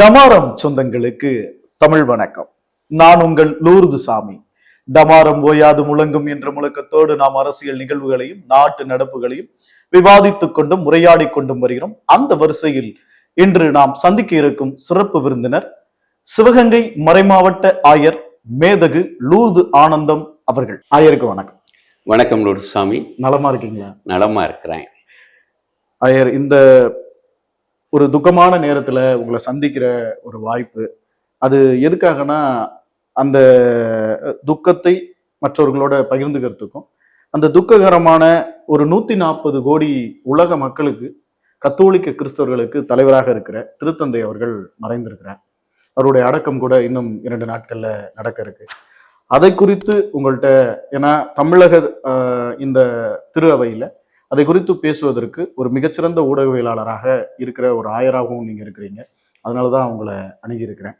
டமாரம் சொந்தங்களுக்கு தமிழ் வணக்கம். நான் உங்கள் லூர்து சாமி. டமாரம் ஓயாது முழங்கும் என்ற முழக்கத்தோடு நாம் அரசியல் நிகழ்வுகளையும் நாட்டு நடப்புகளையும் விவாதித்துக் கொண்டும் உரையாடி கொண்டும் வருகிறோம். அந்த வரிசையில் இன்று நாம் சந்திக்க இருக்கும் சிறப்பு விருந்தினர் சிவகங்கை மறைமாவட்ட ஆயர் மேதகு லூர்து ஆனந்தம் அவர்கள். ஆயருக்கு வணக்கம். வணக்கம் லோடுசாமி நலமா இருக்கீங்களா? நலமா இருக்கிறேன். ஐயர் இந்த ஒரு துக்கமான நேரத்தில் உங்களை சந்திக்கிற ஒரு வாய்ப்பு. அது எதுக்காகனா அந்த துக்கத்தை மற்றவர்களோட பகிர்ந்துக்கிறதுக்கும் அந்த துக்ககரமான ஒரு நூற்றி நாற்பது கோடி உலக மக்களுக்கு கத்தோலிக்க கிறிஸ்தவர்களுக்கு தலைவராக இருக்கிற திருத்தந்தை அவர்கள் மறைந்திருக்கிறார். அவருடைய அடக்கம் கூட இன்னும் இரண்டு நாட்களில் நடக்க இருக்கு. அதை குறித்து உங்கள்கிட்ட ஏன்னா தமிழக இந்த திரு அவையில் அதை குறித்து பேசுவதற்கு ஒரு மிகச்சிறந்த ஊடகவியலாளராக இருக்கிற ஒரு ஆயராகவும் நீங்கள் இருக்கிறீங்க. அதனாலதான் அவங்களை அணுகியிருக்கிறேன்.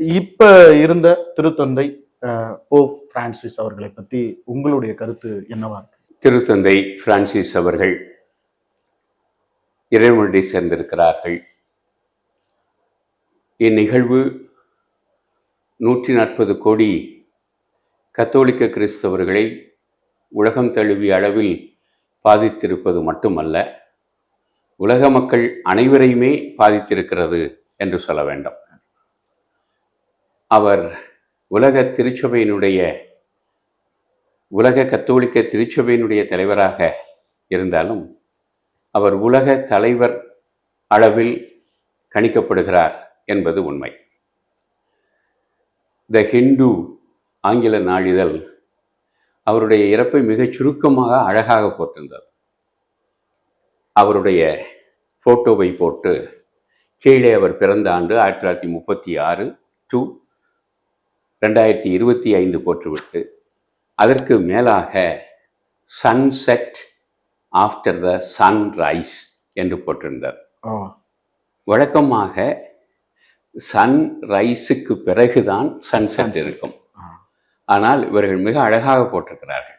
இப்போ இருந்த திருத்தந்தை அஹ், போப் பிரான்சிஸ் அவர்களை பற்றி உங்களுடைய கருத்து என்னவா திருத்தந்தை பிரான்சிஸ் அவர்கள் இறைவனுடைய சேர்ந்திருக்கிறார்கள். இந்நிகழ்வு நூற்றி நாற்பது கோடி கத்தோலிக்க கிறிஸ்தவர்களை உலகம் தழுவிய அளவில் பாதித்திருப்பது மட்டுமல்ல உலக மக்கள் அனைவரையுமே பாதித்திருக்கிறது என்று சொல்ல வேண்டும். அவர் உலக திருச்சபையினுடைய உலக கத்தோலிக்க திருச்சபையினுடைய தலைவராக இருந்தாலும் அவர் உலக தலைவர் அளவில் கணிக்கப்படுகிறார் என்பது உண்மை. த ஹிந்து ஆங்கில நாளிதழ் அவருடைய இறப்பை மிகச் சுருக்கமாக அழகாக போட்டிருந்தது அவருடைய போட்டோவை போட்டு கீழே அவர் பிறந்த ஆண்டு ஆயிரத்தி தொள்ளாயிரத்தி முப்பத்தி ஆறு டு ரெண்டாயிரத்தி இருபத்தி ஐந்து போட்டுவிட்டு அதற்கு மேலாக சன்செட் ஆஃப்டர் த சன்ரைஸ் என்று போட்டிருந்தார் வழக்கமாக சன் ரைஸுக்கு பிறகுதான் சன்செட். இருக்கும். ஆனால் இவர்கள் மிக அழகாக போட்டிருக்கிறார்கள்.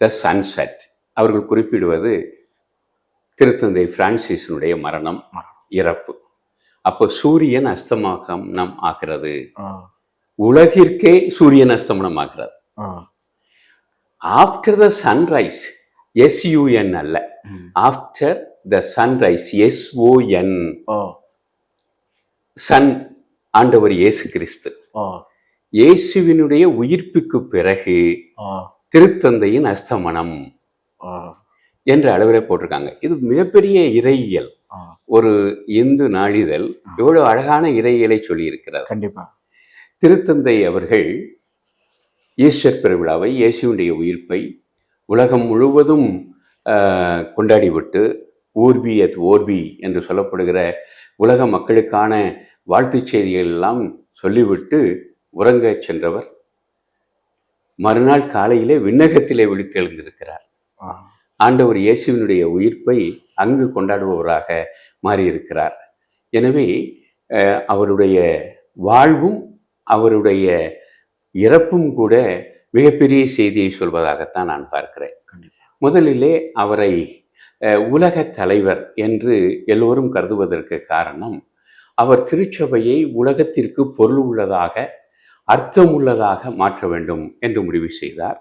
த சன்செட் அவர்கள் குறிப்பிடுவது திருத்தந்தை பிரான்சிஸினுடைய மரணம் இறப்பு. அப்போ சூரியன் அஸ்தமனம் ஆகிறது. உலகிற்கே சூரியன் அஸ்தமனம் ஆகிறது. ஆஃப்டர் த சன்ரைஸ் எஸ்யூஎன் அல்ல. After the sunrise SON O son ஆண்டவர் இயேசு கிறிஸ்து. இயேசுவினுடைய உயிர்ப்புக்கு பிறகு திருத்தந்தையின் அஸ்தமனம் என்ற அளவில் போட்டிருக்காங்க. இது மிகப்பெரிய இறையியல். ஒரு இந்து நாளிதழ் எவ்வளவு அழகான இறையியலை சொல்லியிருக்கிறார். கண்டிப்பா. திருத்தந்தை அவர்கள் ஈஸ்டர் பெருவிழாவை இயேசுவினுடைய உயிர்ப்பை உலகம் முழுவதும் கொண்டாடிவிட்டு ஊர்பி அத் ஓர்பி என்று சொல்லப்படுகிற உலக மக்களுக்கான வாழ்த்துச் செய்திகள் எல்லாம் சொல்லிவிட்டு உறங்கச் சென்றவர் மறுநாள் காலையிலே விண்ணகத்திலே விழித்தெழுந்திருக்கிறார். ஆண்டவர் இயேசுவினுடைய உயிர்ப்பை அங்கு கொண்டாடுபவராக மாறியிருக்கிறார். எனவே அவருடைய வாழ்வும் அவருடைய இறப்பும் கூட மிகப்பெரிய செய்தியை சொல்வதாகத்தான் நான் பார்க்கிறேன். முதலிலே அவரை உலக தலைவர் என்று எல்லோரும் கருதுவதற்கு காரணம் அவர் திருச்சபையை உலகத்திற்கு பொருள் உள்ளதாக அர்த்தம் உள்ளதாக மாற்ற வேண்டும் என்று முடிவு செய்தார்.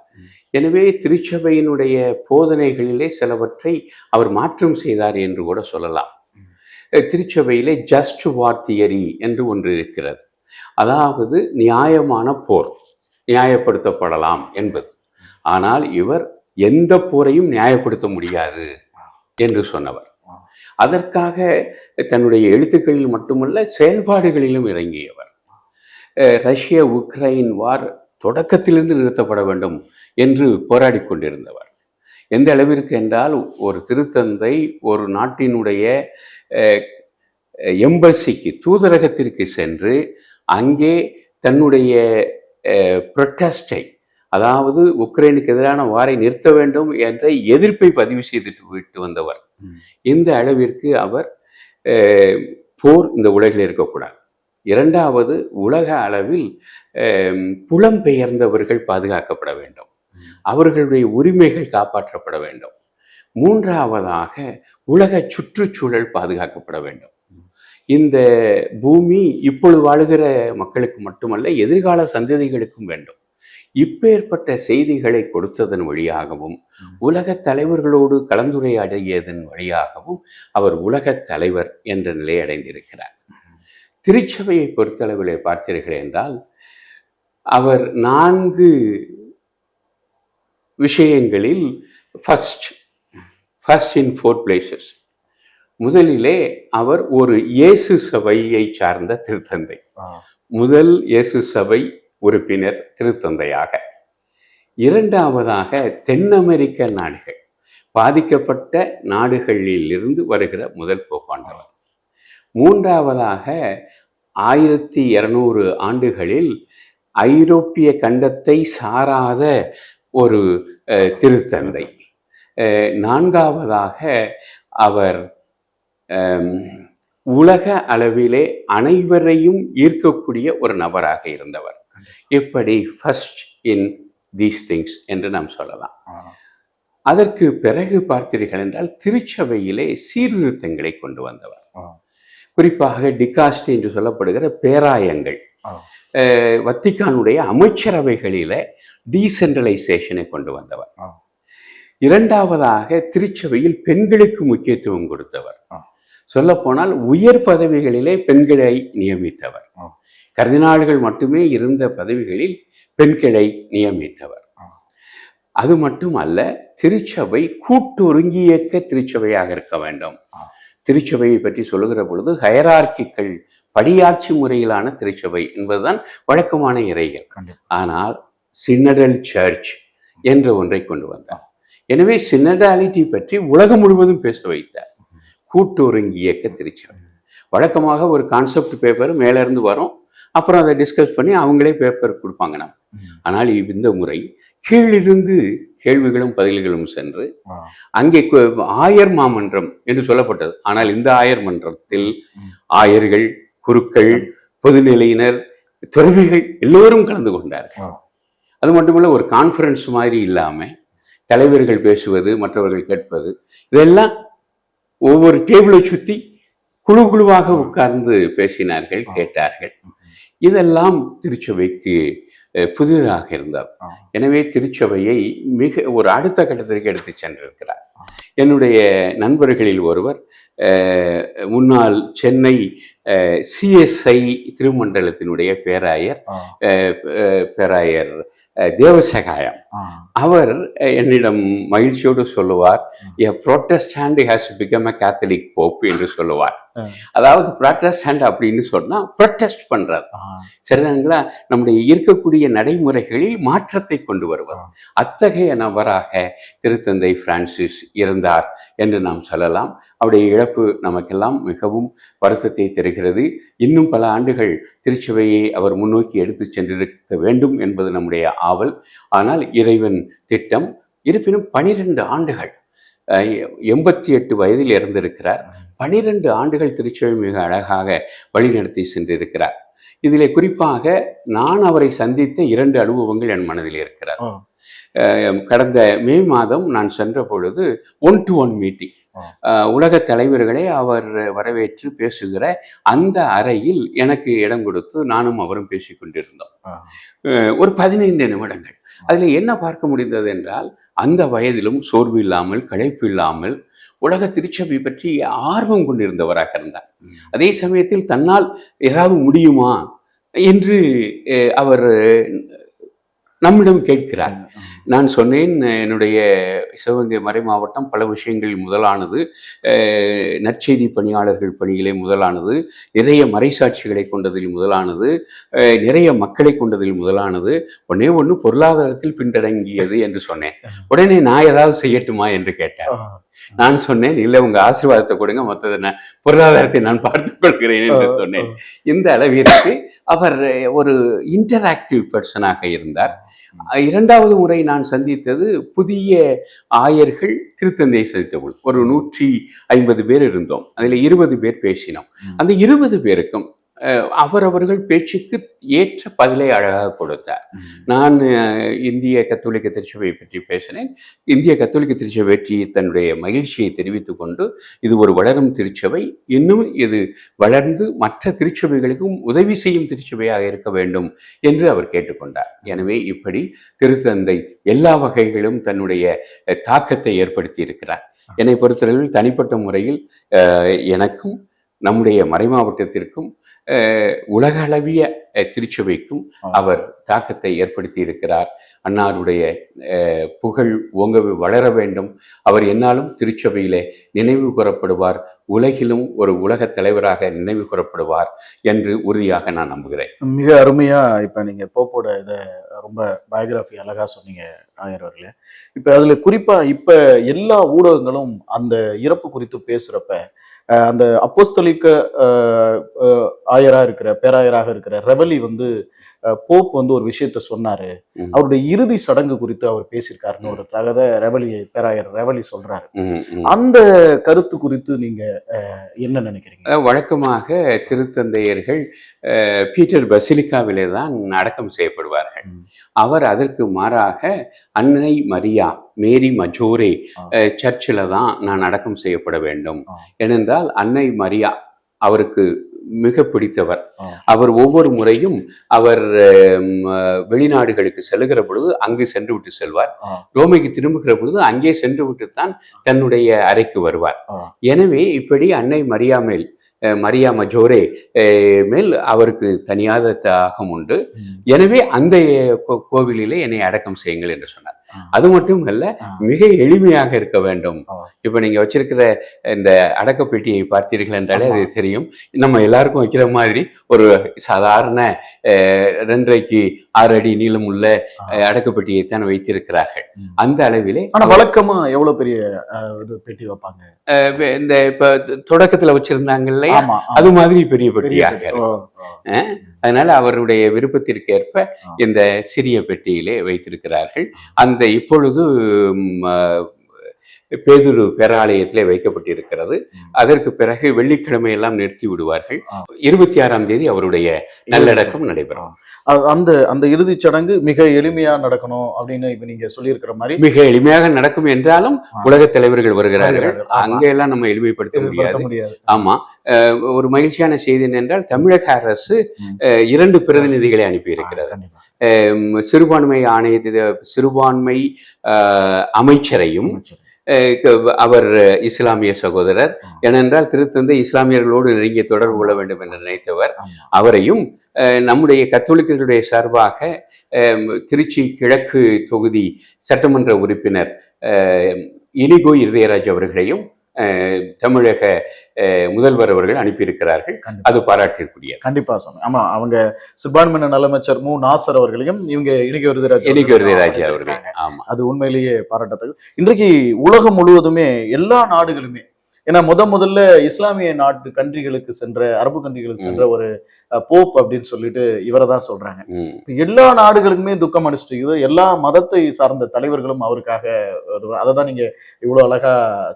எனவே திருச்சபையினுடைய போதனைகளிலே சிலவற்றை அவர் மாற்றம் செய்தார் என்று கூட சொல்லலாம். திருச்சபையிலே ஜஸ்ட் வார் தியரி என்று ஒன்று இருக்கிறது. அதாவது நியாயமான போர் நியாயப்படுத்தப்படலாம் என்பது. ஆனால் இவர் எந்த போரையும் நியாயப்படுத்த முடியாது என்று சொன்னவர். அதற்காக தன்னுடைய எழுத்துக்களில் மட்டுமல்ல செயல்பாடுகளிலும் இறங்கியவர். ரஷ்ய உக்ரைன் வார் தொடக்கத்திலிருந்து நிறுத்தப்பட வேண்டும் என்று போராடி கொண்டிருந்தவர். எந்த அளவிற்கு என்றால் ஒரு திருத்தந்தை ஒரு நாட்டினுடைய எம்பசிக்கு தூதரகத்திற்கு சென்று அங்கே தன்னுடைய ப்ரொட்டஸ்டை அதாவது உக்ரைனுக்கு எதிரான வாரை நிறுத்த வேண்டும் என்ற எதிர்ப்பை பதிவு செய்துட்டு விட்டு வந்தவர். இந்த அளவிற்கு அவர் போர் இந்த உலகில் இருக்கக்கூடாது. இரண்டாவது உலக அளவில் புலம்பெயர்ந்தவர்கள் பாதுகாக்கப்பட வேண்டும். அவர்களுடைய உரிமைகள் காப்பாற்றப்பட வேண்டும். மூன்றாவதாக உலக சுற்றுச்சூழல் பாதுகாக்கப்பட வேண்டும். இந்த பூமி இப்பொழுது வாழுகிற மக்களுக்கு மட்டுமல்ல எதிர்கால சந்ததிகளுக்கும் வேண்டும். இப்பேற்பட்ட செய்திகளை கொடுத்ததன் வழியாகவும் உலக தலைவர்களோடு கலந்துரையாடியதன் வழியாகவும் அவர் உலகத் தலைவர் என்ற நிலை அடைந்திருக்கிறார். திருச்சபையை பொறுத்தளவிலே பார்த்தீர்கள் என்றால் அவர் நான்கு விஷயங்களில் first first in four places முதலிலே அவர் ஒரு இயேசு சபையை சார்ந்த திருத்தந்தை. முதல் இயேசு சபை உறுப்பினர் திருத்தந்தையாக. இரண்டாவதாக தென் அமெரிக்க நாடுகள். பாதிக்கப்பட்ட நாடுகளில் இருந்து வருகிற முதல் போப்பாண்டவர். மூன்றாவதாக ஆயிரத்தி இருநூறு ஆண்டுகளில் ஐரோப்பிய கண்டத்தை சாராத ஒரு திருத்தந்தை. நான்காவதாக அவர் உலக அளவிலே அனைவரையும் ஈர்க்கக்கூடிய ஒரு நபராக இருந்தவர். இப்படி ஃபர்ஸ்ட் இன் தீஸ் திங்ஸ் என்று நாம் சொல்லலாம். அதற்கு பிறகு பார்த்தீர்கள் என்றால் திருச்சபையிலே சீர்திருத்தங்களை கொண்டு வந்தவர். குறிப்பாக டிகாஸ்ட் என்று சொல்லப்படுகிற பேராயங்கள் வத்திக்கானுடைய அமைச்சரவைகளில டீசென்ட்ரலைசேஷனை கொண்டு வந்தவர். இரண்டாவதாக திருச்சபையில் பெண்களுக்கு முக்கியத்துவம் கொடுத்தவர். சொல்லப்போனால் உயர் பதவிகளிலே பெண்களை நியமித்தவர் ஆ. கர்தினால்கள் மட்டுமே இருந்த பதவிகளில் பெண்களை நியமித்தவர். அது மட்டுமல்ல திருச்சபை கூட்டுொருங்கியக்க திருச்சபையாக இருக்க வேண்டும். திருச்சபையை பற்றி சொல்லுகிற பொழுது ஹயரார்க்கிகள் படியாட்சி முறையிலான திருச்சபை என்பதுதான் வழக்கமான இறைகள். ஆனால் சின்னடல் சர்ச் என்ற ஒன்றை கொண்டு வந்தார். எனவே சின்னடாலிட்டி பற்றி உலகம் முழுவதும் பேச வைத்தார். கூட்டுறங்கி இயக்க திருச்சபை. வழக்கமாக ஒரு கான்செப்ட் பேப்பர் மேல இருந்து வரும். அப்புறம் அதை டிஸ்கஸ் பண்ணி அவங்களே பேப்பர் கொடுப்பாங்க நம்ம. ஆனால் இந்த முறை கீழிருந்து கேள்விகளும் பதில்களும் சென்று. அங்கே ஆயர் மாமன்றம் என்று சொல்லப்பட்டது ஆனால் இந்த ஆயர் மன்றத்தில். ஆயர்கள் குருக்கள் பொதுநிலையினர் துறவிகள் எல்லோரும் கலந்து கொண்டார்கள். அது மட்டுமல்ல ஒரு கான்ஃபரன்ஸ் மாதிரி இல்லாம தலைவர்கள் பேசுவது மற்றவர்கள் கேட்பது இதெல்லாம் ஒவ்வொரு டேபிளை சுத்தி குழு குழுவாக உட்கார்ந்து பேசினார்கள். கேட்டார்கள் இதெல்லாம் திருச்சபைக்கு புதிதாக இருந்தது ஆ. எனவே திருச்சபையை மிக ஒரு அடுத்த கட்டத்திற்கு எடுத்து சென்றிருக்கிறார் என்னுடைய நண்பர்களில் ஒருவர் முன்னாள் சென்னை சிஎஸ்ஐ திருமண்டலத்தினுடைய பேராயர் பேராயர் தேவசகாயம். அவர் என்னிடம் மகிழ்ச்சியோடு சொல்லுவார் a Protestant has become a Catholic pope என்று சொல்லுவார். அதாவது ப்ராட்டஸ்டாண்ட் அப்படின்னு சொன்னா ப்ரொட்டஸ்ட் பண்றது ஆ. சரிதாங்களா நம்முடைய இருக்கக்கூடிய நடைமுறைகளில் மாற்றத்தை கொண்டு வருவது ஆ. அத்தகைய நபராக திருத்தந்தை பிரான்சிஸ் இருந்தார் என்று நாம் சொல்லலாம். அவருடைய இழப்பு நமக்கெல்லாம் மிகவும் வருத்தத்தை தருகிறது. இன்னும் பல ஆண்டுகள் திருச்சபையை அவர் முன்னோக்கி எடுத்துச் சென்றிருக்க வேண்டும் என்பது நம்முடைய ஆவல். ஆனால் இறைவன் திட்டம் இருப்பினும் பனிரெண்டு ஆண்டுகள் எண்பத்தி எட்டு வயதில் இறந்திருக்கிறார். பனிரெண்டு ஆண்டுகள் திருச்சபை மிக அழகாக வழிநடத்தி சென்றிருக்கிறார். இதிலே குறிப்பாக நான் அவரை சந்தித்த இரண்டு அனுபவங்கள் என் மனதில் இருக்கிறார் கடந்த மே மாதம் நான் சென்ற பொழுது ஒன் டு ஒன் மீட்டிங். உலக தலைவர்களை அவர் வரவேற்று பேசுகிற அந்த அறையில் எனக்கு இடம் கொடுத்து நானும் அவரும் பேசிக் கொண்டிருந்தோம். ஒரு பதினைந்து நிமிடங்கள். அதில் என்ன பார்க்க முடிந்தது என்றால் அந்த வயதிலும் சோர்வு இல்லாமல் களைப்பு இல்லாமல் உலக திருச்சபை பற்றி ஆர்வம் கொண்டிருந்தவராக இருந்தார். அதே சமயத்தில் தன்னால் ஏதாவது முடியுமா என்று அவர் நம்மிடம் கேட்கிறார். நான் சொன்னேன் என்னுடைய சிவகங்கை மறை மாவட்டம் பல விஷயங்களில் முதலானது அஹ், நற்செய்தி பணியாளர்கள் பணியிலே முதலானது நிறைய மறைசாட்சிகளை கொண்டதில் முதலானது அஹ், நிறைய மக்களை கொண்டதில் முதலானது ஒன்னே ஒன்று பொருளாதாரத்தில் பின்தடங்கியது என்று சொன்னேன். உடனே நான் ஏதாவது செய்யட்டுமா என்று கேட்டேன் நான் சொன்னேன் இல்லை உங்க ஆசீர்வாதத்தை கொடுங்க மொத்தத்தை நான் பொருளாதாரத்தை நான் பார்த்துக் கொள்கிறேன் என்று சொன்னேன். இந்த அளவிற்கு அவர் ஒரு இன்டராக்டிவ் பர்சனாக இருந்தார். இரண்டாவது முறை நான் சந்தித்தது புதிய ஆயர்கள் திருத்தந்தையை சந்தித்த ஒரு நூற்றி ஐம்பது பேர் இருந்தோம். அதில் இருபது பேர் பேசினோம். அந்த இருபது பேருக்கும் அவரவர்கள் பேச்சுக்கு ஏற்ற பதிலை அழகாக கொடுத்தார். நான் இந்திய கத்தோலிக்க திருச்சபையை பற்றி பேசினேன். இந்திய கத்தோலிக்க திருச்சபை பற்றி தன்னுடைய மகிழ்ச்சியை தெரிவித்துக் கொண்டு இது ஒரு வளரும் திருச்சபை. இன்னும் இது வளர்ந்து மற்ற திருச்சபைகளுக்கும் உதவி செய்யும் திருச்சபையாக இருக்க வேண்டும் என்று அவர் கேட்டுக்கொண்டார். எனவே இப்படி திருத்தந்தை எல்லா வகைகளும் தன்னுடைய தாக்கத்தை ஏற்படுத்தி இருக்கிறார். என்னை பொறுத்தளவில் தனிப்பட்ட முறையில் எனக்கும் நம்முடைய மறைமாவட்டத்திற்கும் அஹ், உலக அளவிய அஹ், திருச்சபைக்கும். அவர் தாக்கத்தை ஏற்படுத்தி இருக்கிறார் அன்னாருடைய புகழ் ஓங்க வளர வேண்டும். அவர் என்னாலும் திருச்சபையிலே நினைவு கூறப்படுவார். உலகிலும் ஒரு உலக தலைவராக நினைவு கூறப்படுவார் என்று உறுதியாக நான் நம்புகிறேன். மிக அருமையா இப்ப நீங்க போப்போட இத ரொம்ப பயோகிராஃபி அழகா சொன்னீங்க ஆயர் அவர்களே. இப்ப அதுல குறிப்பா இப்ப எல்லா ஊடகங்களும் அந்த இறப்பு குறித்து பேசுறப்ப அந்த அப்போஸ்தலிக்க ஆயராக இருக்கிற பேராயராக இருக்கிற ரெவலி வந்து போப் வந்து ஒரு விஷயத்த சொன்னாரு. அவருடைய இறுதி சடங்கு குறித்து அவர் பேசியிருக்காருன்னு ஒரு தகவ ரெவலி பேராயர் ரெவலி சொல்றாரு. அந்த கருத்து குறித்து நீங்க என்ன நினைக்கிறீங்க வழக்கமாக திருத்தந்தையர்கள் பீட்டர் பசிலிக்காவிலே தான் அடக்கம் செய்யப்படுவார்கள். அவர் அதற்கு மாறாக அன்னை மரியா மேரி மஜோரே சர்ச்சில் தான் நான் அடக்கம் செய்யப்பட வேண்டும். ஏனென்றால் அன்னை மரியா அவருக்கு மிக பிடித்தவர். அவர் ஒவ்வொரு முறையும் அவர் வெளிநாடுகளுக்கு செல்லுகிற பொழுது அங்கு சென்று விட்டு செல்வார். ரோமைக்கு திரும்புகிற பொழுது அங்கே சென்று விட்டுத்தான் தன்னுடைய அறைக்கு வருவார். எனவே இப்படி அன்னை மரியா மேல் மரியா மஜோரே மேல் அவருக்கு தனியாத தாகம் உண்டு. எனவே அந்த கோவிலிலே என்னை அடக்கம் செய்யுங்கள் என்று சொன்னார். அது மட்டும் அல்ல. மிக எளிமையாக இருக்க வேண்டும். இப்ப நீங்க வச்சிருக்கிற இந்த அடக்கப்பெட்டியை பார்த்தீர்கள் என்றாலே. அது தெரியும் நம்ம எல்லாருக்கும் வைக்கிற மாதிரி ஒரு சாதாரண ரெண்டரைக்கு ஆறு அடி நீளம் உள்ள அடக்கப்பெட்டியை தான் வைத்திருக்கிறார்கள். அந்த அளவிலே ஆனா வழக்கமா எவ்வளவு பெரிய பெட்டி வைப்பாங்க இந்த இப்ப தொடக்கத்துல வச்சிருந்தாங்க இல்லையா. அது மாதிரி பெரிய பெட்டியாக. அதனால அவருடைய விருப்பத்திற்கு ஏற்ப. இந்த சிறிய பெட்டியிலே வைத்திருக்கிறார்கள் அந்த இப்பொழுது ம், அஹ், பேதுரு பேராலயத்திலே வைக்கப்பட்டிருக்கிறது. அதற்கு பிறகு வெள்ளிக்கிழமை எல்லாம் நிறுத்தி விடுவார்கள். இருபத்தி ஆறாம் தேதி அவருடைய நல்லடக்கம் நடைபெறும். அந்த அந்த இறுதிச் சடங்கு மிக எளிமையா நடக்கணும் அப்படின்னு இப்ப நீங்க சொல்லியிருக்கிற மாதிரி மிக எளிமையாக நடக்கும் என்றாலும். உலக தலைவர்கள் வருகிறார்கள். அங்க எல்லாம் நம்ம எளிமைப்படுத்த முடியாது. ஆமா. ஒரு மகிழ்ச்சியான செய்தி என்னென்றால் தமிழக அரசு இரண்டு பிரதிநிதிகளை அனுப்பி. அஹ், சிறுபான்மை ஆணையத்தில சிறுபான்மை அமைச்சரையும் அவர் இஸ்லாமிய சகோதரர். ஏனென்றால் திருத்தந்தை இஸ்லாமியர்களோடு நெருங்கிய தொடர்பு கொள்ள வேண்டும் என்று நினைத்தவர். அவரையும் நம்முடைய கத்தோலிக்கர்களுடைய சார்பாக திருச்சி கிழக்கு தொகுதி சட்டமன்ற உறுப்பினர் இனிகோ இருதயராஜ் அவர்களையும் தமிழக முதல்வர் அவர்கள் அனுப்பியிருக்கிறார்கள். அது பாராட்டிற்குரியது. கண்டிப்பா சொன்னேன் ஆமா அவங்க சிறுபான்மையின நலமைச்சர் மு. நாசர் அவர்களையும் இவங்க இணைக்க விருதுராஜ் இனிகோ இருதயராஜ் அவர்கள் ஆமா. அது உண்மையிலேயே பாராட்டத்தக்கது இன்றைக்கு உலகம் முழுவதுமே எல்லா நாடுகளுமே ஏன்னா முத முதல்ல இஸ்லாமிய நாட்டு கண்ட்ரிகளுக்கு சென்ற அரபு கண்ட்ரிகளுக்கு சென்ற ஒரு போப் அப்படின்னு சொல்லிட்டு இவரை தான் சொல்றாங்க. எல்லா நாடுகளுக்குமே துக்கம் அடிச்சிட்டு எல்லா மதத்தை சார்ந்த தலைவர்களும் அவருக்காக அதை தான் நீங்க இவ்வளவு அழகா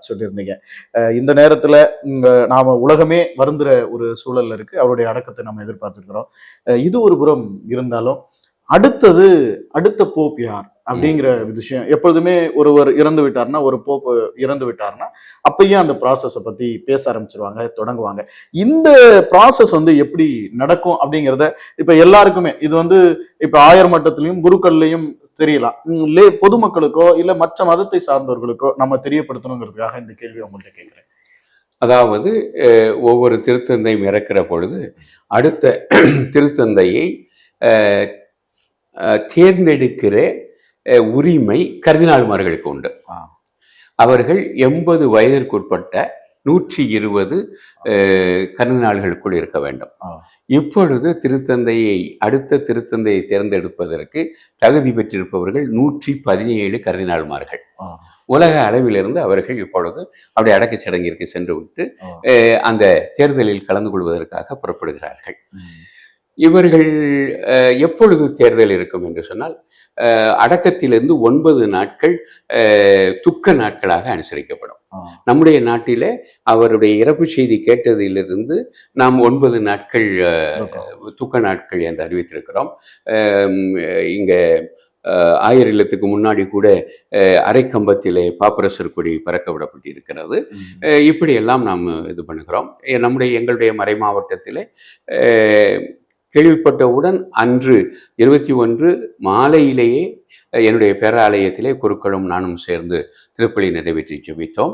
சொல்லியிருந்தீங்க. இந்த நேரத்துல நாம உலகமே வருந்துற ஒரு சூழல்ல இருக்கு. அவருடைய அடக்கத்தை நம்ம எதிர்பார்த்துருக்கிறோம். இது ஒரு புறம் இருந்தாலும் அடுத்தது அடுத்த போப் யார்? அப்படிங்கிற விஷயம். எப்பொழுதுமே ஒருவர் இறந்து விட்டார்னா ஒரு போப்பு இறந்து விட்டார்னா அப்பயும் அந்த ப்ராசஸை பத்தி பேச ஆரம்பிச்சிருவாங்க தொடங்குவாங்க. இந்த ப்ராசஸ் வந்து எப்படி நடக்கும் அப்படிங்கிறத இப்ப எல்லாருக்குமே இது வந்து இப்ப ஆயர் மட்டத்திலையும் குருக்கள்லையும் தெரியலாம். லே பொதுமக்களுக்கோ இல்ல மற்ற மதத்தை சார்ந்தவர்களுக்கோ நம்ம தெரியப்படுத்தணுங்கிறதுக்காக இந்த கேள்வி உங்கள்கிட்ட கேட்கிறேன். அதாவது ஒவ்வொரு திருத்தந்தையும் இறக்கிற பொழுது அடுத்த திருத்தந்தையை தேர்ந்தெடுக்கிற உரிமை கர்தினால்மார்களுக்கு உண்டு. அவர்கள் எண்பது வயதிற்குட்பட்ட நூற்றி இருபது கர்தினால்களுக்குள் இருக்க வேண்டும். இப்பொழுது திருத்தந்தையை அடுத்த திருத்தந்தையை தேர்ந்தெடுப்பதற்கு தகுதி பெற்றிருப்பவர்கள் நூற்றி பதினேழு கர்தினால்மார்கள் ஆ. உலக அளவிலிருந்து அவர்கள் இப்பொழுது அவருடைய அடக்கச் சடங்கிற்கு சென்று விட்டு அந்த தேர்தலில் கலந்து கொள்வதற்காக புறப்படுகிறார்கள். இவர்கள் எப்பொழுது தேர்தல் இருக்கும் என்று சொன்னால் அடக்கத்திலிருந்து ஒன்பது நாட்கள் துக்க நாட்களாக அனுசரிக்கப்படும். நம்முடைய நாட்டிலே அவருடைய இறப்பு செய்தி கேட்டதிலிருந்து நாம் ஒன்பது நாட்கள். துக்க நாட்கள் என்று அறிவித்திருக்கிறோம். இங்க ஆயர் இல்லத்துக்கு முன்னாடி கூட அரைக்கம்பத்திலே பாப்பரசர் கொடி பறக்க விடப்பட்டிருக்கிறது இப்படியெல்லாம் நாம் இது பண்ணுகிறோம். நம்முடைய எங்களுடைய மறை மாவட்டத்திலே கேள்விப்பட்டவுடன் அன்று இருபத்தி ஒன்று மாலையிலேயே என்னுடைய பேராலயத்திலே குருக்களும் நானும் சேர்ந்து திருப்பலி நிறைவேற்றி ஜெபித்தோம்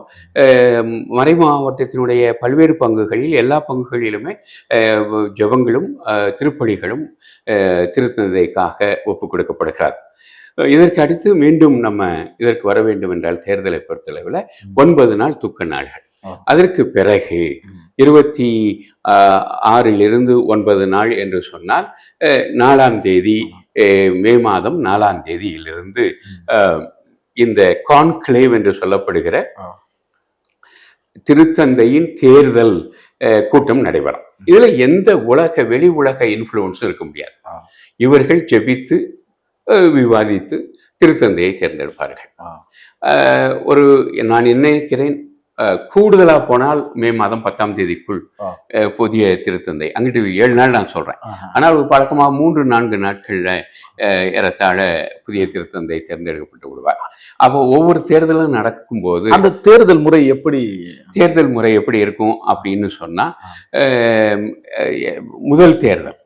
மறை மாவட்டத்தினுடைய பல்வேறு பங்குகளில் எல்லா பங்குகளிலுமே ஜெபங்களும் திருப்பலிகளும் திருத்தந்தைக்காக ஒப்புக் கொடுக்கப்படுகிறார் இதற்கு அடுத்து மீண்டும் நம்ம இதற்கு வர வேண்டும் என்றால் தேர்தலை பொறுத்தளவில் ஒன்பது நாள் துக்க நாள்கள். அதற்கு பிறகு. இருபத்தி ஆறிலிருந்து ஒன்பது நாள் என்று சொன்னால் நாலாம் தேதி மே மாதம் நாலாம் தேதியிலிருந்து இந்த கான்க்ளேவ் என்று சொல்லப்படுகிற. திருத்தந்தையின் தேர்தல் கூட்டம் நடைபெறும் இதுல எந்த உலக வெளி உலக இன்ஃப்ளூயன்ஸும் இருக்க முடியாது. இவர்கள் ஜெபித்து விவாதித்து திருத்தந்தையை தேர்ந்தெடுப்பார்கள் ஒரு நான் நினைக்கிறேன் கூடுதலா போனால் மே மாதம் பத்தாம் தேதிக்குள் புதிய திருத்தந்தை. அங்கிட்டு ஏழு நாள் நான் சொல்றேன். ஆனால் ஒரு பழக்கமாக மூன்று நான்கு நாட்கள்ல ஏறத்தாழ புதிய திருத்தந்தை தேர்ந்தெடுக்கப்பட்டு விடுவார். அப்போ ஒவ்வொரு தேர்தலும் நடக்கும்போது அந்த தேர்தல் முறை எப்படி? தேர்தல் முறை எப்படி இருக்கும் அப்படின்னு சொன்னா முதல் தேர்தல்.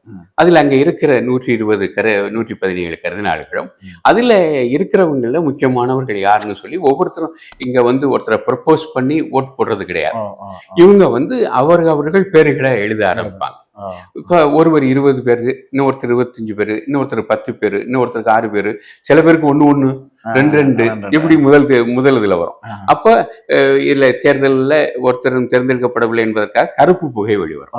அதுல அங்க இருக்கிற நூற்றி இருபது கர நூற்றி பதினேழு கருதினாளுகளும். அதுல இருக்கிறவங்கள முக்கியமானவர்கள் யாருன்னு சொல்லி ஒவ்வொருத்தரும் இங்க வந்து ஒருத்தரை ப்ரப்போஸ் பண்ணி ஓட் போடுறது கிடையாது. இவங்க வந்து அவர்கள் அவர்கள் பேர்களை எழுத ஆரம்பிப்பாங்க. இப்போ ஒருவர் இருபது பேர் இன்னொருத்தர் இருபத்தஞ்சு பேர் இன்னொருத்தர் பத்து பேர் இன்னொருத்தருக்கு ஆறு பேர் சில பேருக்கு ஒன்று ஒன்று ரெண்டு ரெண்டு இப்படி முதல் முதல் இதுல வரும். அப்ப இதுல தேர்தலில் ஒருத்தரும் தேர்ந்தெடுக்கப்படவில்லை என்பதற்காக கருப்பு புகை வெளி வரும்.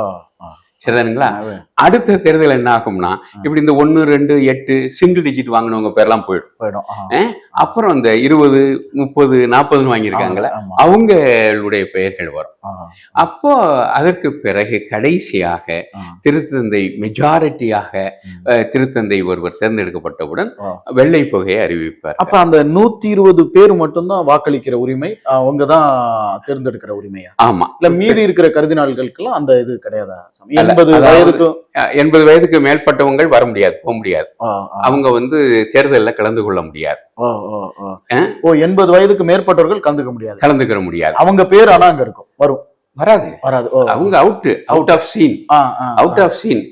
சரிதானுங்களா? அடுத்த தேர்தல் என்ன ஆகும்னா இப்படி இந்த ஒன்னு ரெண்டு எட்டு சிங்கிள் டிஜிட் வாங்கினவங்க பேர்லாம் போயிடும். போயிடும். அப்புறம் இந்த இருபது முப்பது நாற்பதுன்னு வாங்கியிருக்காங்களே. அவங்களுடைய பெயர்கள் வரும். அப்போ அதற்கு பிறகு கடைசியாக. திருத்தந்தை மெஜாரிட்டியாக திருத்தந்தை ஒருவர் தேர்ந்தெடுக்கப்பட்டவுடன். வெள்ளை புகையை அறிவிப்பார் அப்ப அந்த நூத்தி இருபது பேர் மட்டும்தான் வாக்களிக்கிற உரிமை அவங்க தான் தேர்ந்தெடுக்கிற உரிமையா ஆமா இல்ல மீதி இருக்கிற கருதினாள்களுக்கெல்லாம் அந்த இது கிடையாதா எண்பது அஹ், எண்பது வயதுக்கு மேற்பட்டவங்க வர முடியாது போக முடியாது. அவங்க வந்து தேர்தலில் கலந்து கொள்ள முடியாது ஓ, எண்பது வயதுக்கு மேற்பட்டவர்கள் கலந்துக்க முடியாது. கலந்துக்கிற முடியாது. அவங்க பேர் ஆனா அங்க இருக்கும். வரும். வராது. வராது. அவங்க out out of scene out of scene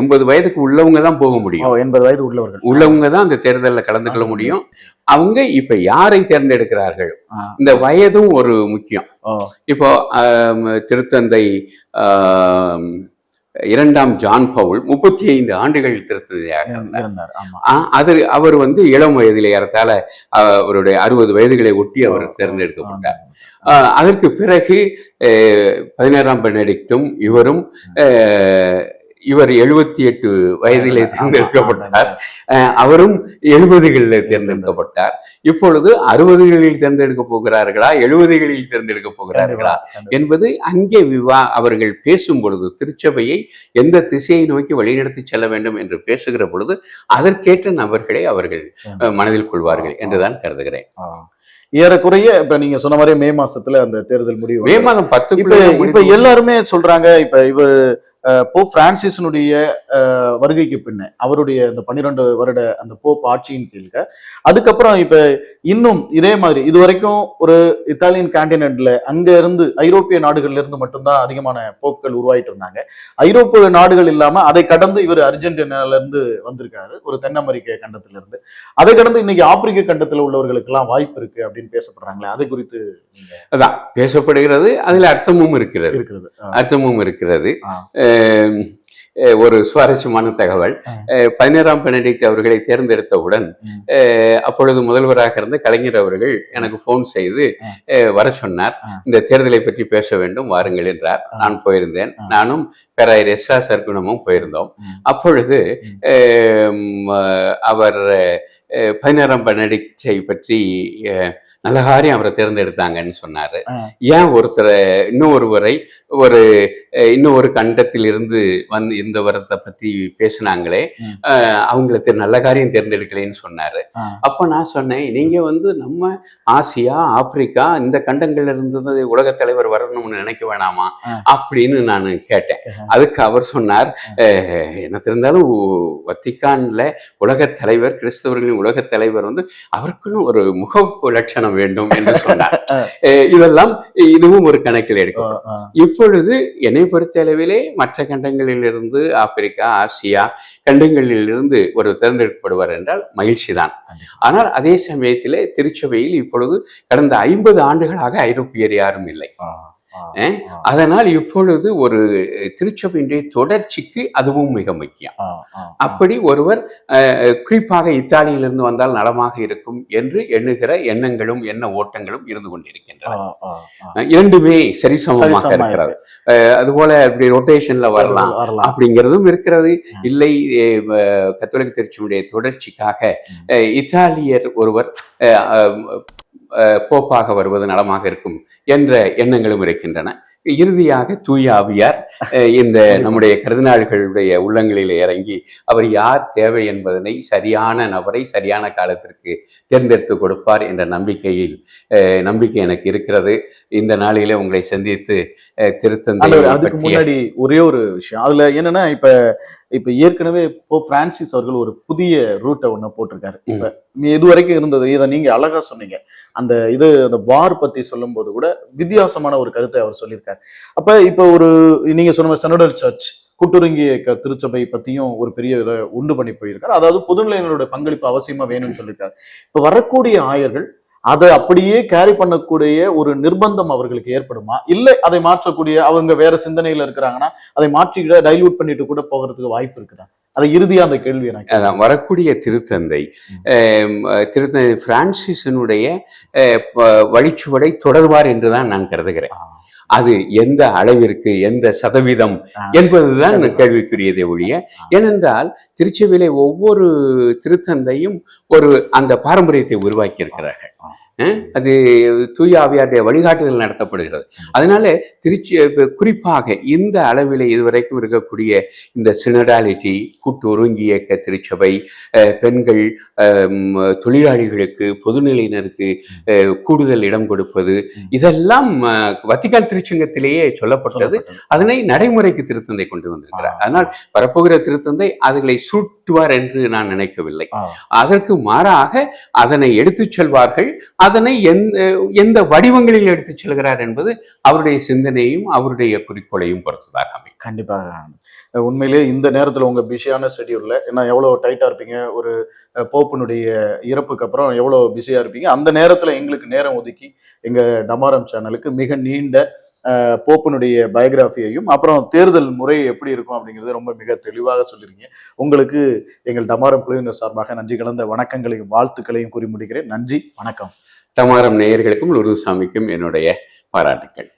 எண்பது வயதுக்கு உள்ளவங்க தான் போக முடியும். எண்பது வயது உள்ளவர்கள். உள்ளவங்க தான் அந்த தேர்தலில் கலந்து கொள்ள முடியும். அவங்க இப்ப யாரை தேர்ந்தெடுக்கிறார்கள். இந்த வயதும் ஒரு முக்கியம். இப்போ திருத்தந்தை இரண்டாம் ஜான் பவுல் முப்பத்தி ஐந்து ஆண்டுகள் திருத்தந்தையாக இருந்தார். அது அவர் வந்து இளம் வயதிலே ஏறத்தாழ அவருடைய அறுபது வயதுகளை ஒட்டி அவர் தேர்ந்தெடுக்கப்பட்டார். அதற்கு பிறகு பதினேழாம் பெனடிக்டும் இவரும் இவர் எழுபத்தி எட்டு வயதிலே தேர்ந்தெடுக்கப்பட்டார். அவரும் எழுபதுகளில் தேர்ந்தெடுக்கப்பட்டார். இப்பொழுது அறுபதுகளில் தேர்ந்தெடுக்க போகிறார்களா? எழுபதுகளில் தேர்ந்தெடுக்க போகிறார்களா. என்பது அங்கே விவா அவர்கள் பேசும் பொழுது திருச்சபையை எந்த திசையை நோக்கி வழிநடத்தி செல்ல வேண்டும் என்று பேசுகிற பொழுது அதற்கேற்ற நபர்களை அவர்கள் மனதில் கொள்வார்கள் என்றுதான் கருதுகிறேன். ஏறக்குறைய இப்ப நீங்க சொன்ன மாதிரி மே மாசத்துல அந்த தேர்தல் முடிவு மே. மாதம் இப்ப பத்துக்குள்ள இப்ப எல்லாருமே சொல்றாங்க இப்ப இவர் போப் பிரான்சிஸனுடைய வருகைக்கு பின்ன அவருடைய அந்த பன்னிரெண்டு வருட அந்த போப் ஆட்சியின் கீழ்க அதுக்கப்புறம் இப்ப இன்னும் இதே மாதிரி இது வரைக்கும் ஒரு இத்தாலியன் கான்டினென்ட்ல அங்க இருந்து ஐரோப்பிய நாடுகள்ல இருந்து மட்டும்தான் அதிகமான போப்கள் உருவாயிட்டு இருந்தாங்க. ஐரோப்பிய நாடுகள் இல்லாம அதை கடந்து இவர் அர்ஜென்டினால இருந்து வந்திருக்காரு ஒரு தென் அமெரிக்க கண்டத்துல இருந்து அதை கடந்து இன்னைக்கு ஆப்பிரிக்க கண்டத்துல உள்ளவர்களுக்கு எல்லாம் வாய்ப்பு இருக்கு அப்படின்னு பேசப்படுறாங்களே அதை குறித்து அதான் பேசப்படுகிறது அதில் அர்த்தமும் இருக்கிறது. இருக்கிறது. அர்த்தமும் இருக்கிறது. ஒரு சுவாரஸ்யமான தகவல். பதினேழாம் பெனடிக்ட் அவர்களை தேர்ந்தெடுத்தவுடன் அப்பொழுது முதல்வராக இருந்த கலைஞர் அவர்கள் எனக்கு ஃபோன் செய்து வர சொன்னார். இந்த தேர்தலை பற்றி பேச வேண்டும் வாருங்கள் என்றார். நான் போயிருந்தேன். நானும் பேராயர் எஸ்ரா சர்க்குணமும் போயிருந்தோம். அப்பொழுது அவர் அஹ், பதினேழாம் பெனடிக்டை பற்றி நல்ல காரியம் அவரை தேர்ந்தெடுத்தாங்கன்னு சொன்னாரு. ஏன் ஒருத்தரை இன்னும் ஒருவரை ஒரு இன்னும் ஒரு கண்டத்தில் இருந்து வந்து இந்த வரத்தை பத்தி பேசுனாங்களே ம். அஹ், அவங்களை தெ- நல்ல காரியம் தேர்ந்தெடுக்கலைன்னு சொன்னாரு. அப்ப நான் சொன்னேன் நீங்க வந்து நம்ம ஆசியா ஆப்பிரிக்கா இந்த கண்டங்கள்ல இருந்து உலக தலைவர் வரணும்னு நினைக்க வேணாமா. அப்படின்னு நான் கேட்டேன். அதுக்கு அவர் சொன்னார் என்ன தெரிந்தாலும் வத்திக்கான்ல உலக தலைவர் கிறிஸ்தவர்களின் உலக தலைவர் வந்து அவருக்குன்னு ஒரு முக லட்சணம் வேண்டும் என்று சொன்னார். இதெல்லாம் இதுவும் ஒரு கணக்கில் ஆ. இப்பொழுது என்னை பொறுத்தளவிலே மற்ற கண்டங்களிலிருந்து ஆப்பிரிக்கா ஆசியா கண்டங்களிலிருந்து ஒரு தேர்ந்தெடுக்கப்படுவார் என்றால் மகிழ்ச்சி தான். ஆனால் அதே சமயத்திலே திருச்சபையில் இப்பொழுது கடந்த ஐம்பது ஆண்டுகளாக ஐரோப்பியர் யாரும் இல்லை. அதனால் இப்பொழுது ஒரு திருச்சபையினுடைய தொடர்ச்சிக்கு அதுவும் மிக முக்கியம். அப்படி ஒருவர் குறிப்பாக இத்தாலியிலிருந்து வந்தால் நலமாக இருக்கும் என்று எண்ணுகிற எண்ணங்களும் எண்ண ஓட்டங்களும் இருந்து கொண்டிருக்கின்றன. இரண்டுமே சரிசமமாக சரிசமமா இருக்கிறது. அதுபோல இப்படி ரொட்டேஷன்ல வரலாம் அப்படிங்கிறதும் இருக்கிறது. இல்லை கத்தோலிக்க திருச்சியுடைய தொடர்ச்சிக்காக இத்தாலியர் ஒருவர் போப்பாக வருவது நலமாக இருக்கும் என்ற எண்ணங்களும் இருக்கின்றன. இறுதியாக தூய ஆவியார் இந்த நம்முடைய கருதினாள்களுடைய உள்ளங்களில் இறங்கி அவர் யார் தேவை என்பதனை சரியான நபரை சரியான காலத்திற்கு தேர்ந்தெடுத்து கொடுப்பார் என்ற நம்பிக்கையில் அஹ், நம்பிக்கை எனக்கு இருக்கிறது. இந்த நாளிலே உங்களை சந்தித்து திருத்தந்தை முன்னாடி ஒரே ஒரு விஷயம். அதுல என்னன்னா இப்ப இப்ப ஏற்கனவே இப்போ பிரான்சிஸ் அவர்கள் ஒரு புதிய ரூட்டை ஒண்ணு போட்டிருக்காரு. இப்ப இது வரைக்கும் இருந்தது இதை நீங்க அழகா சொன்னீங்க. அந்த இது அந்த வார் பத்தி சொல்லும்போது கூட வித்தியாசமான ஒரு கருத்தை அவர் சொல்லியிருக்காரு. அப்ப இப்ப ஒரு நீங்க சொன்ன செனடல் சர்ச் கூட்டுறங்கிய க- திருச்சபை பத்தியும் ஒரு பெரிய இதை உண்டு பண்ணி போயிருக்காரு. அதாவது பொதுநிலையினருடைய பங்களிப்பு அவசியமா வேணும்னு சொல்லியிருக்காரு. இப்ப வரக்கூடிய ஆயர்கள் அதை அப்படியே கேரி பண்ணக்கூடிய ஒரு நிர்பந்தம் அவர்களுக்கு ஏற்படுமா? இல்லை அதை மாற்றக்கூடிய அவங்க வேற சிந்தனையில இருக்கிறாங்கன்னா அதை மாற்றி டைல்யூட் பண்ணிட்டு கூட போகிறதுக்கு வாய்ப்பு இருக்குதா? அதை இறுதியா அந்த கேள்வி எனக்கு அதான் வரக்கூடிய திருத்தந்தை திருத்தந்தை பிரான்சிஸினுடைய வழிச்சுவடை தொடர்வார் என்றுதான் நான் கருதுகிறேன். அது எந்த அளவிற்கு எந்த சதவீதம். என்பதுதான். கேள்விக்குரியதை ஒழிய ஏனென்றால் திருச்சபையிலே ஒவ்வொரு திருத்தந்தையும் ஒரு அந்த பாரம்பரியத்தை உருவாக்கி இருக்கிறார்கள் அது தூய ஆவியாருடைய வழிகாட்டுதல் நடத்தப்படுகிறது அதனால திருச்சி குறிப்பாக இந்த அளவிலே இதுவரைக்கும் இருக்கக்கூடிய இந்த சினடாலிட்டி கூட்டு ஒருங்கி இயக்க திருச்சபை பெண்கள் தொழிலாளிகளுக்கு பொதுநிலையினருக்கு கூடுதல் இடம் கொடுப்பது. இதெல்லாம் அஹ், வத்திக்கான் திருச்சங்கத்திலேயே சொல்லப்பட்டது. அதனை நடைமுறைக்கு திருத்தந்தை கொண்டு வந்திருக்கிறார். அதனால் வரப்போகிற திருத்தந்தை அதுகளை சுட்டுவார் என்று நான் நினைக்கவில்லை. அதற்கு மாறாக அதனை எடுத்துச் செல்வார்கள் அதனை எந்த எந்த வடிவங்களில் எடுத்துச் செல்கிறார் என்பது அவருடைய சிந்தனையும் அவருடைய குறிக்கோளையும் பொறுத்ததாக அமையும். கண்டிப்பாக. உண்மையிலே உண்மையிலேயே இந்த நேரத்தில் உங்கள் பிஸியான ஷெடியூலில் ஏன்னா எவ்வளோ டைட்டாக இருப்பீங்க ஒரு போப்பினுடைய இறப்புக்கு அப்புறம் எவ்வளோ பிஸியாக இருப்பீங்க அந்த நேரத்தில் எங்களுக்கு நேரம் ஒதுக்கி எங்கள் டமாரம் சேனலுக்கு மிக நீண்ட போப்பனுடைய பயோகிராஃபியையும் அப்புறம் தேர்தல் முறை எப்படி இருக்கும் அப்படிங்கிறது ரொம்ப மிக தெளிவாக சொல்லிருக்கீங்க. உங்களுக்கு எங்கள் டமாரம் குழுவினர் சார்பாக நன்றி கலந்த வணக்கங்களையும் வாழ்த்துக்களையும் கூறி முடிக்கிறேன். நன்றி வணக்கம். தமாரம் நேயர்களுக்கும் லுருசாமிக்கும் என்னுடைய பாராட்டுக்கள்.